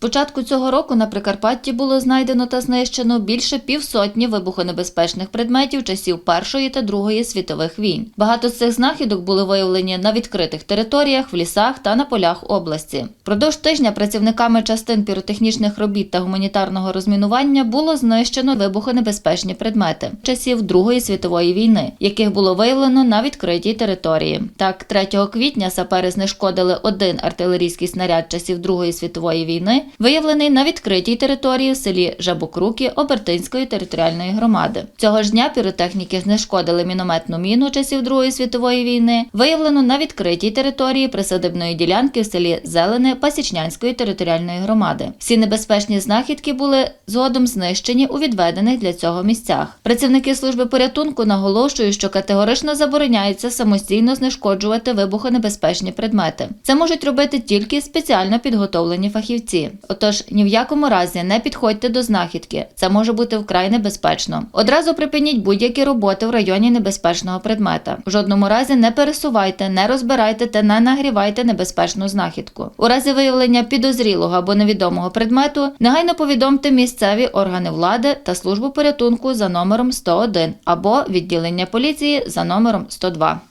початку цього року на Прикарпатті було знайдено та знищено більше півсотні вибухонебезпечних предметів часів Першої та Другої світових війн. Багато з цих знахідок були виявлені на відкритих територіях, в лісах та на полях області. Продовж тижня працівниками частин піротехнічних робіт та гуманітарного розмінування було знищено вибухонебезпечні предмети часів Другої світової війни, яких було виявлено на відкритій території. Так, 3 квітня сапери знешкодили один артилерійський снаряд часів Другої світової війни, виявлений на відкритій території в селі Жабокруки Обертинської територіальної громади. Цього ж дня піротехніки знешкодили мінометну міну часів Другої світової війни, виявлену на відкритій території присадибної ділянки в селі Зелене Пасічнянської територіальної громади. Всі небезпечні знахідки були згодом знищені у відведених для цього місцях. Працівники служби порятунку наголошують, що категорично забороняється самостійно знешкоджувати вибухонебезпечні предмети. Це можуть робити тільки спеціально підготовлені фахівці. Отож, ні в якому разі не підходьте до знахідки. Це може бути вкрай небезпечно. Одразу припиніть будь-які роботи в районі небезпечного предмета. В жодному разі не пересувайте, не розбирайте та не нагрівайте небезпечну знахідку. У разі виявлення підозрілого або невідомого предмету негайно повідомте місцеві органи влади та службу порятунку за номером 101 або відділення поліції за номером 102.